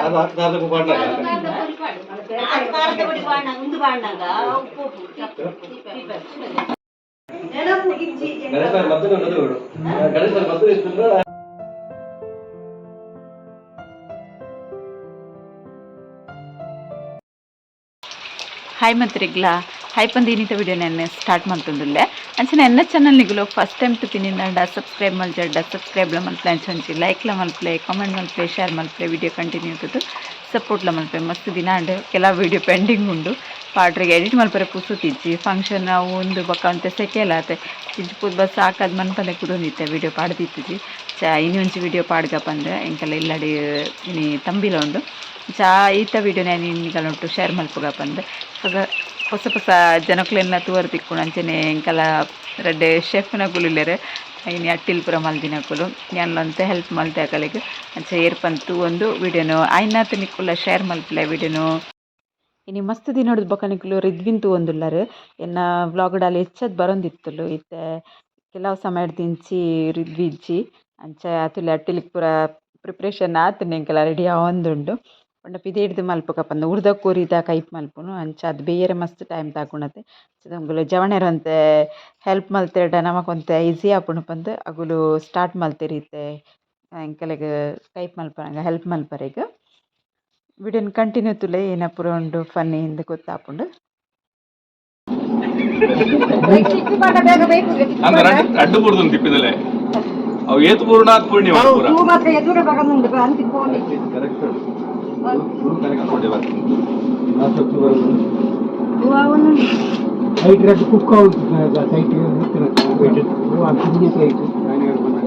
ಅದು ಹತ್ತು ಪಾಡ್ನಾಗ ಗಣೇಶ ಮತ್ತೆ ಮದುವೆ ಬಿಡು ಗಣೇಶ ಮದುವೆ ಇತ್ತು ಹಾಯ್ ಮಂತ್ರಿಗ್ಲ ಹಾಯ್ ಪಂದ್ ಇನ್ನಿತ ವಿಡಿಯೋ ನೆನ್ನೆ ಸ್ಟಾರ್ಟ್ ಮಾಡ್ತಂದುಲ್ಲೆ ಅಂಚನೆ ಎನ್ನ ಚಾನಲ್ ನಿಗುಲು ಫಸ್ಟ್ ಟೈಮ್ ತುಪಿನಿಂದ ಸಬ್ಸ್ಕ್ರೈಬ್ ಮಲ್ಜಡ್ಡ ಸಬ್ಸ್ಕ್ರೈಬ್ಲ ಮಲ್ಪಲೆ ಲೈಕ್ ಲೈಕ್ಲ ಮಲ್ಪ್ಲೆ ಕಾಮೆಂಟ್ ಮಲ್ಪ್ಲೆ ಶೇರ್ ಮಲ್ಪ್ಲೆ ವಿಡಿಯೋ ಕಂಟಿನ್ಯೂ ಇರ್ತದೆ. ಸಪೋರ್ಟ್ಲ ಮಲ್ಪೆ ಮಸ್ತ್ ದಿನ ಅಂಡ್ ಕೆಲ ವಿಡಿಯೋ ಪೆಂಡಿಂಗ್ ಉಂಡು. ಪಾಡ್ರಿಗೆ ಎಡಿಟ್ ಮಲ್ಪರೆ ಪುಸುತಿಜ್ಜಿ ಫಂಕ್ಷನ್ ಒಂದು ಬಕ್ಕ ಅಂತ ಸೆಕೆಲ ಆತೆ. ಇಜ್ಜಿ ಪುದ್ ಬಸ್ ಸಾಕಾದ ಮನ್ಪನೆ ಕುಡೋನಿತ್ತೆ ವಿಡಿಯೋ ಪಾಡ್ದಿತ್ತಿಜಿ. ಚಾ ಇನ್ನೊಂಚಿ ವಿಡಿಯೋ ಪಾಡ್ಗ ಅಂದರೆ ಎಂಕಲ್ಲ ಇಲ್ಲಡಿ ಇನಿ ತಂಬಿಲ ಉಂಡು. ಚಾ, ಈತ ವಿಡಿಯೋ ನಾನು ಉಂಟು ಶೇರ್ ಮಲ್ಪುಗ ಬಂದೆ ಆಗ ಹೊಸ ಹೊಸ ಜನಕ್ಲೆಲ್ಲ ತೂವರ್ ತಿಕ್ಕುಂಡು ಅಂಚನೆ ಎಂಕಲ ರಡ್ಡೆ ಶೆಫ್ನ ಗುಲಿಲ್ಲೆರೆ ಇನ್ನು ಅಟ್ಟಿಲ್ ಪೂರ ಮಲ್ದಿನಕುಲು ಯಾನ್ಲಂತ ಹೆಲ್ಪ್ ಮಲ್ತೆ ಅಕಲೆಗ್ ಅಂಚ ಏರ್ಪಂತು ಒಂದು ವಿಡಿಯೋನು. ಆಯ್ನಾತ ನಿಕ್ಕುಲ್ಲ ಶೇರ್ ಮಲ್ಪಲೆ ವಿಡಿಯೋನು. ಇನಿ ಮಸ್ತ್ ದಿನೊಡ್ದು ಬೊಕ ರಿದ್ವಿನ್ ತೂವೊಂದುಲ್ಲರ್ ಎನ್ನ ವ್ಲಾಗ್ಡಲ್ಲಿ ಹೆಚ್ಚದ್ ಬರೊಂದಿತ್ತುಲು ಇತ್ತೆ ಕೆಲವು ಸಮಯಡ್ ದಿಂಚಿ ರಿದ್ವಿಜ್ಜಿ ಅಂಚ ಅತುಲೆ ಅಟ್ಟಿಲ್ ಪೂರ ಪ್ರಿಪ್ರೇಷನ್ ಆತು ಎಂಕೆಲ್ಲ ರೆಡಿ ಆವೊಂದುಂಡು ಪಂಡ ಪಿದೆ ಮಲ್ಪಕಪ್ಪಂದ ಉರ್ದ ಕೋರಿದ ಕೈಪ್ ಮಲ್ಪುನು ಅಂಚ ಅದು ಬೇರೆ ಮಸ್ತ್ ಟೈಮ್ ತಾಕೊಂಡತೆ ಅಗುಲು ಜವಣೆರಂತೆ ಹೆಲ್ಪ್ ಮಲ್ತೆರ್ಡ ನಮಕೊಂತೆ ಈಸಿ ಆಪುಂಡು ಪಂದ್ ಅಗುಲು ಸ್ಟಾರ್ಟ್ ಮಲ್ತೆರಿತೆ ಎಂಕಲೆಗ್ ಕೈಪ್ ಮಲ್ಪನಗ ಹೆಲ್ಪ್ ಮಲ್ಪರೆಗ್. ವಿಡಿಯನ್ ಕಂಟಿನ್ಯೂ ತುಲೆ ಏನ ಪೂರ ಉಂಡು ಫನ್ನಿ ಇಂದು ಗೊತ್ತಾಪುಂಡು. ಅಡ್ಡು ಬುಡ್ದು ತಿಪ್ಪಿದಲೆ. ಅವು ಏತು ಪೂರ್ಣ ಪೂರ್ಣಿಮ ಪೂರ ಕರೆಕ್ಟ್ ನೋಡಿ ಬರ್ತೀನಿ.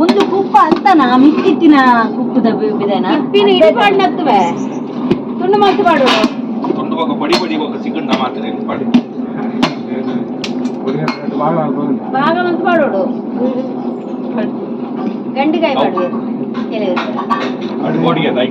ಒಂದು ಕುಪ್ಪ ಅಂತನಾ ಮಿಕ್ಕಿತ್ತಿನ ಕುಪ್ಪದ ಬಿದನ? ಇಪ್ಪಿನ ಇಡಿಪಾಡ್ನತ್ವೆ ತುಂಡು ಮಾತು ಮಾಡೋದು ತುಂಡು ಬೊಕ್ಕ ಪಡಿ ಪಡಿ ಬೊಕ್ಕ ಸಿಕ್ಕಂಡ ಮಾತ್ರ ಪಡಿ ಭಾಗ ಮಂತ್ ಮಾಡೋಡು. ಗಂಡಿಗಾಯಿ ಮಾಡಿ ಗಂಡಿಗಾಯಿ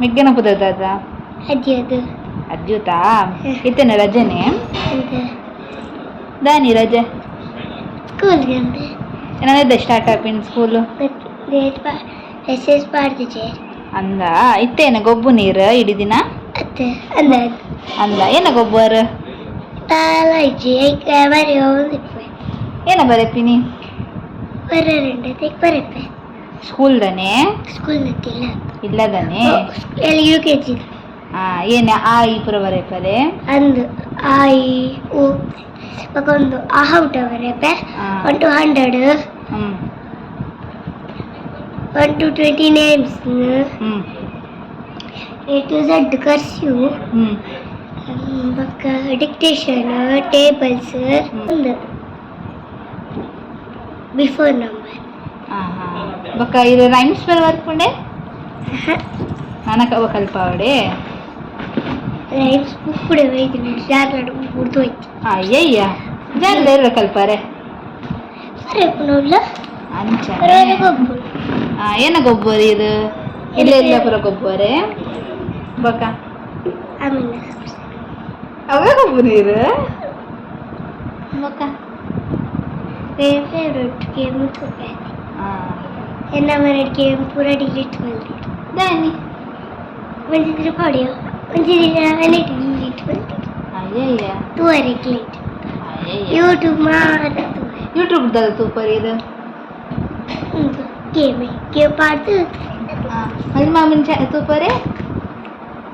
ಮೆಗ್ಗೆನ ಪುದದ ಅದ್ಯದು ಅಜ್ಜುತಾ ಇತ್ತೇನೆ ರಜೆನೆ? ಅಂತ ದಾನಿ ರಜೆ? ಸ್ಕೂಲ್ಗೆ ಅಂದೆ. ಏನಾದ್ರೆ ಸ್ಟಾರ್ಟ್ ಆಪಿನ್ ಸ್ಕೂಲು ಮೆಸೇಜ್ ಮಾಡ್ತಿದ್ದೆ. ಅಂದ? ಇತ್ತೇನೆ ಗೊಬ್ಬು ನೀರು ಇಡೀ ದಿನ? ಅತ್ತೆ ಅಂದ. ಅಂದ. ಏನ ಗೊಬ್ಬರ ತಾಲ ಇಜ್ಜಿ ಐಕ ಬರೀ ಹೋಗಿಪ್ಪೆ ಏನ ಬರಪಿನಿ ಬರರಂಡ ತೆಗ್ ಬರಪ್ಪೆ ಸ್ಕೂಲ್ದನೆ ಸ್ಕೂಲ್ ನತ್ತಿಲ್ಲ. ಇಲ್ಲದನೆ? ಎಲ್ಲಿ ಯು ಕೆ ಜಿ ಆ ಏನ ಆ ಈ ಪುರ ಬರಪರೆ ಅಂದು ಇ ಉ ಮಗೊಂದು ಆಹೌಟ ಬರಪ್ಪೆ ಆ. One to hundred one to twenty names A to Z ಕರ್ಸ್ಯೂ ಬಕ್ಕ ಡಿಕ್ಟೇಷನ್ ಟೇಬಲ್ಸ್ ಒಂದು. ಬಿಫೋರ್ ನಂಬರ್ ಬೊಕ್ಕ ಇದು ರೈಮ್ಸ್ ಬರ ಬರ್ಕೊಂಡೆ ನನಕ ಕಲ್ಪಾವಡೆ ರೈಮ್ಸ್ ಉಪ್ಪುಡೆ ಒಯ್ದು ಜಾರ್ಲಾಡು ಉಡ್ದು ಹೋಯ್ತು ಅಯ್ಯಯ್ಯ ಜಲ್ದ ಇರ ಕಲ್ಪಾರೆ ಬರಪ್ಪನಲ್ಲ ಅಂಚ ಬರೋಲ್ಲ ಗೊಬ್ಬು ಆ ಏನ ಗೊಬ್ಬರ ಇದು ಇಲ್ಲ ಇಲ್ಲ ಪುರ ಗೊಬ್ಬರ ಬೊಕ್ಕ ಆಮೇಲೆ ಅವೇ ಗೊಬ್ಬರ ನೀರು ಬೊಕ್ಕ ಫೇವ್ರೆಟ್ ಗೇಮ್ ತುಪ್ಪೆ ಆ ಎನ್ನ ಮನೆ ಗೇಮ್ ಪೂರ ಡಿಲೀಟ್ ಬಂದಿದ್ರು ದಾನಿ ಬಂದಿದ್ರು ಪಡಿಯೋ ಒಂದಿನ ಮನೆ ಡಿಲೀಟ್ ಬಂದಿದ್ರು ಅಯ್ಯಯ್ಯ ತೂವರೆ ಕ್ಲೀಟ್ ಅಯ್ಯಯ್ಯ ಯೂಟ್ಯೂಬ್ ಮಾತ್ರ ಯೂಟ್ಯೂಬ್ದಲ್ಲಿ ತೂಪರ್ ಇದು ಒಂದು ಗೇಮ್ ಗೇಮ್ ಪಾಡ್ದು ಅಲ್ಲಿ ಮಾಮನ್ ಚ ತೂಪರೆ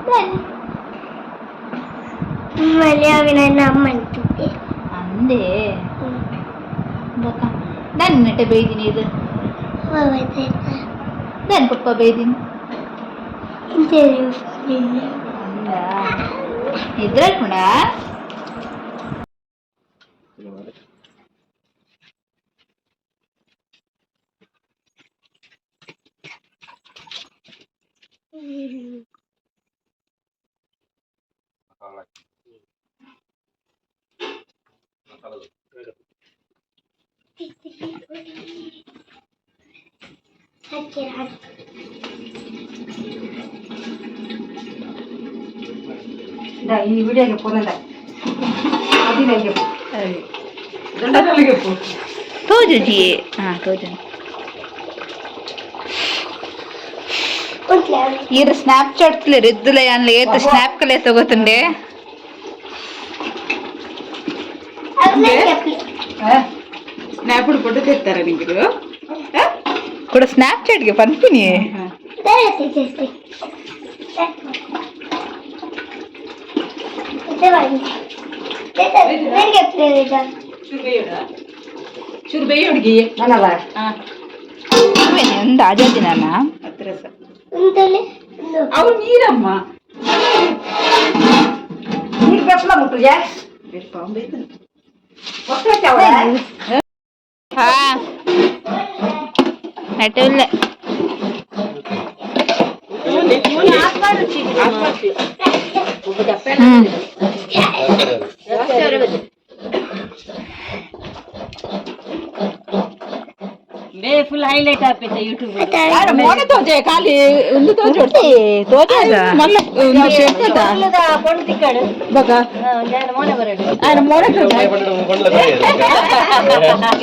ದಾನಿ ಮನೆ ಅವಿ ನನ್ನ ಅಮ್ಮನ ತುಪ್ಪೆ ಅಂದೆ ಬೊಕ್ಕ ದಾನಿ ನೆಟ್ಟೆ ಬೇಯ್ದಿನಿ ಇದು Babedin. Dan po babedin? Hindi rin. Hindi. Nidralmuna? Nidralmuna? చేరాలి ఈ వీడియో చెప్పుకున్నదా అది నేను చెప్పు దండకాలు చెప్పు తోజు జీ తోజు ಇವ್ರು ಸ್ನ್ಯಾಪ್ ಚಾಟ್ಲಿ ರಿದ್ದುಲ ಅನ್ಲಿ ಏತ ಸ್ನ್ಯಾಪ್ ಕಲೆ ತಗೋತಂಡೆ ಸ್ನ್ಯಾಪ್ ಹುಡ್ಕೊಂಡು ತೆಗ್ತಾರ ನಿಂಗಿದು ಕೂಡ ಸ್ನ್ಯಾಪ್ಚಾಟ್ಗೆ ಬರ್ತೀನಿ ಒಂದು ಆಜಾದಿನ ಅವ್ರು ನೀರಮ್ಮ ನೀರು ಬೇಕಲ್ಲ ಮಕ್ಕಳಿಗೆ ಬಾಂಬೆ ಹಾ ಸಹ ಉಂಟಲೆ ಅವು ನೀರಮ್ಮ ನೀರು ಬೆಪ್ಪಲ ಮುಟ್ಟು ಯಾಕೆ ಹಾ ನಟುಲ್ಲ ಹ್ಮ್ ಫುಲ್ ಹೈಲೈಟ್ ಆಗ್ತೈತೆ ಯೂಟ್ಯೂಬ್ ಮೋನೆ ತೋಜೆ ಖಾಲಿ ಒಂದು ತೋಜೆ ತೋಜೆ ಮಲ್ಲ ಒಂದು ಶೆಟ್ಟದ ಕೊಂಡು ಕಡೆ ಬಗ ಮೋನೆ ಬರಡು ఆయన మోనే తోజೆ పండ్ల కరే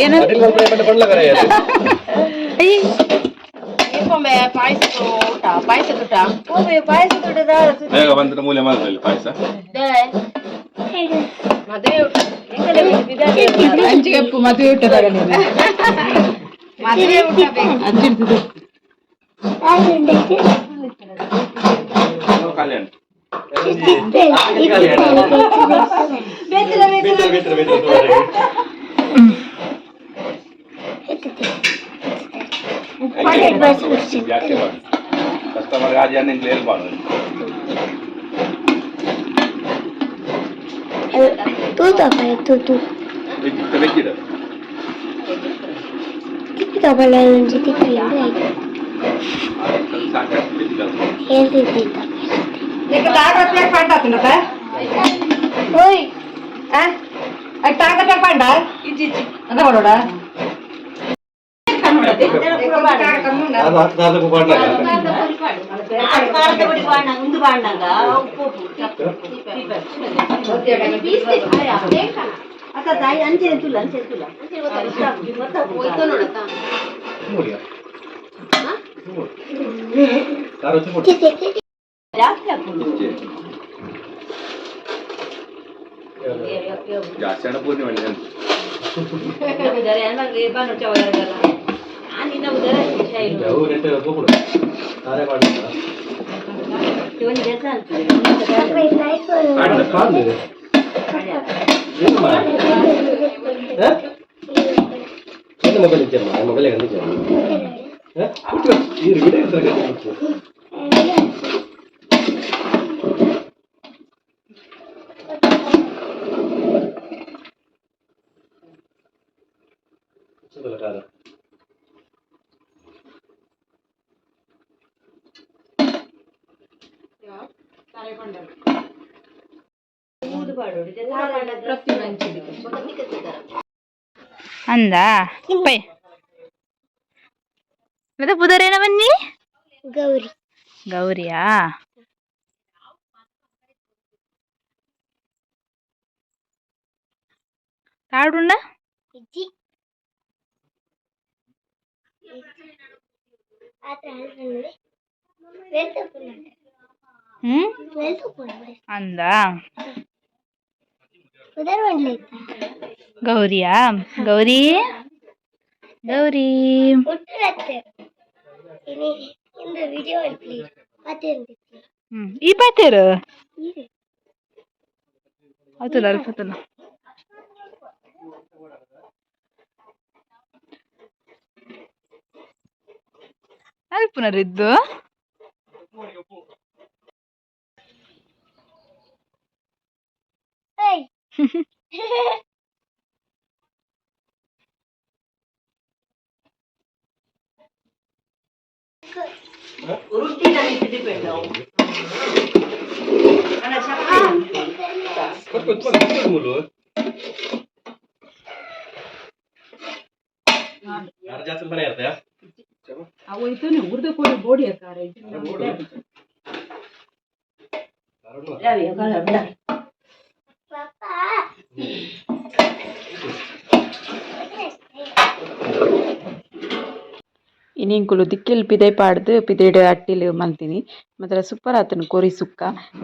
ಏನು పండ్ల కరే ಅಯ್ಯ ಪಾಯಸ ಊಟ ಪಾಯಸ ಊಟ ಪಾಯಸ ದೊಡ್ಡದ ಬೇಗ ಬಂದ್ರೆ ಮೂಲೆ ಮಾರ್ಗದಲ್ಲಿ ಪಾಯಸ ಮದುವೆ ಊಟ ಅಂಚಿಗೆ ಮದುವೆ ಊಟದಾಗಲಿ ಮದುವೆ ಊಟ ಬೇಕು ಅಂಚಿರ್ತಿದ್ದು ಕಲ್ಯಾಣ ಬೇತ್ರ ಬೇತ್ರ ಬೇತ್ರ ಯಾಕೆ ಮಾಡಿ ಕಸ್ಟಮರ್ ಗಾಜಿ ನಿಂಗೆ ಲೇಲ್ ಮಾಡು ತೂತ ಬಲೆ ತೂತು ಬೆಕ್ಕಿದ ಕಿತ್ತಿದ ಬಲೆ ಜಿತ್ತಿದ ಹೇಳ್ತಿದ್ದ ಓಯ್ ಆ ತಾಕತ್ತಾಗ ಪಾಂಡ ಇಜ್ಜಿ ಅದ ಮಾಡೋಡ అర్థాలకు పాడినా ముందు పాడినాగా అక్క దాయి అని చేతులు అని చేతులు ಜಾಸ್ತಿ ಹಣ ಪೂರ್ಣಿ ಮಾಡಿದೆ ಅಂತ ನೀನ ಉದರ ವಿಷಯ ಇಲ್ಲ ಅವು ನೆಟ್ಟೆ ಹೋಗ್ಬಿಡು ತಾರೆ ಮಾಡಿ ಇವನ್ ಕೆಲಸ ಅಂತ ಕಾಲ್ ಇದೆ ಏನು ಮಾಡಿ ಮೊಬೈಲ್ ಇದ್ದೆ ಮೊಬೈಲ್ ಕಂಡಿದ್ದೆ ಇರು ಬಿಡಿ ಇರ್ತಾರೆ ಬಂದಾ ಪೈ ಮತ್ತೆ ಬುಧರೇನ ಬನ್ನಿ ಗೌರಿ ಗೌರಿಯಾ తాడుండ అందా ಗೌರಿಯಾ? ಗೌರಿ? ಗೌರಿ? ಹ್ಮ್ ಈ ಪಾತೇರು ಇದೆ ಆಯ್ತಲ್ಲ ಅಲ್ಪತ್ತಲ್ಲ ಅಲ್ಪನರಿದ್ದು ಕೊಟ್ಟು ಕೊಟ್ಟು ಮುಲು ಯಾರು ಜಾಸ್ತಿ ಮನೆ ಇರ್ತೀಯಾ ಅವು ಇತ್ತು ಉರ್ದು ಕೊಡಿ ಬೋಡಿ ಇನ್ನಿಂಕುಲು ದಿಕ್ಕಿಲ್ ಪಿದೈ ಪಾಡ್ದು ಪಿದೈಡ್ ಅಟ್ಟಿಲ್ ಮಲ್ತೀನಿ. ಮಾತ್ರ ಸೂಪರ್ ಆತನ ಕೋರಿ ಸುಕ್ಕ.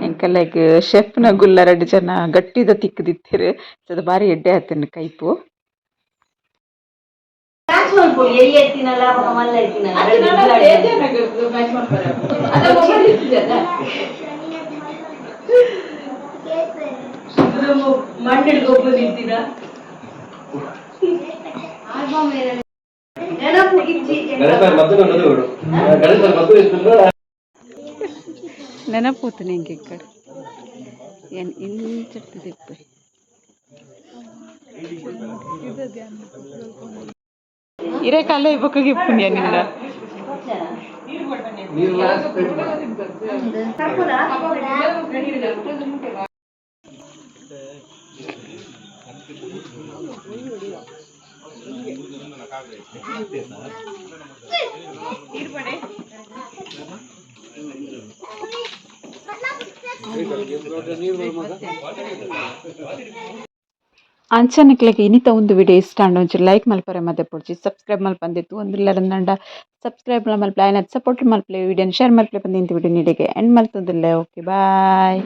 ಎಂಕ ಲೈಕ್ ಶೆಫ್ನ ಗುಲ್ಲ ರಡ್ಡ್ ಜನ ಗಟ್ಟಿದ ತಿಕ್ಕದಿತ್ತಿರು ಅದು ಬಾರಿ ಎಡ್ಡೆ ಆತನ ಕೈಪು. ಗೊಬ್ಬರ ನಿಂತಿನ ನೆನಪೋತು ನಿಂಗೆ ಈ ಕಡೆ. ಏನು ಇಂಚಟ್ಟಿದಿಪ್ಪ ಇರೇ ಕಾಲ ಇಬ್ಬಕ್ಕಾಗಿ ಪುಣ್ಯ ನಿನ್ನ నీరు ಅಂಚನಕ್ಲೆಗೆ ಇನಿತ ಒಂದು ವಿಡಿಯೋ ಇಷ್ಟ ಅಂಡ ಒಂಚೂರು ಲೈಕ್ ಮಲ್ಪರೆ, ಮತ್ತೆ ಪೊಡ್ಚಿ ಸಬ್ಸ್ಕ್ರೈಬ್ ಮಲ್ ಮಲ್ಪಂದಿತ್ತು ಒಂದಿಲ್ಲರಂದಂಡ ಸಬ್ಸ್ಕ್ರೈಬ್ ಮಲ್ಪಲೆ ಸಪೋರ್ಟ್ ಮಲ್ಪಲೆ ವಿಡಿಯೋನ ಶೇರ್ ಮಲ್ಪಲೆ ಬಂದಿಂತ ವಿಡಿಯೋ ನೀಡಿಗೆ. ಎಂಡ್ ಮಲ್ತಂದಿಲ್ಲ. Okay bye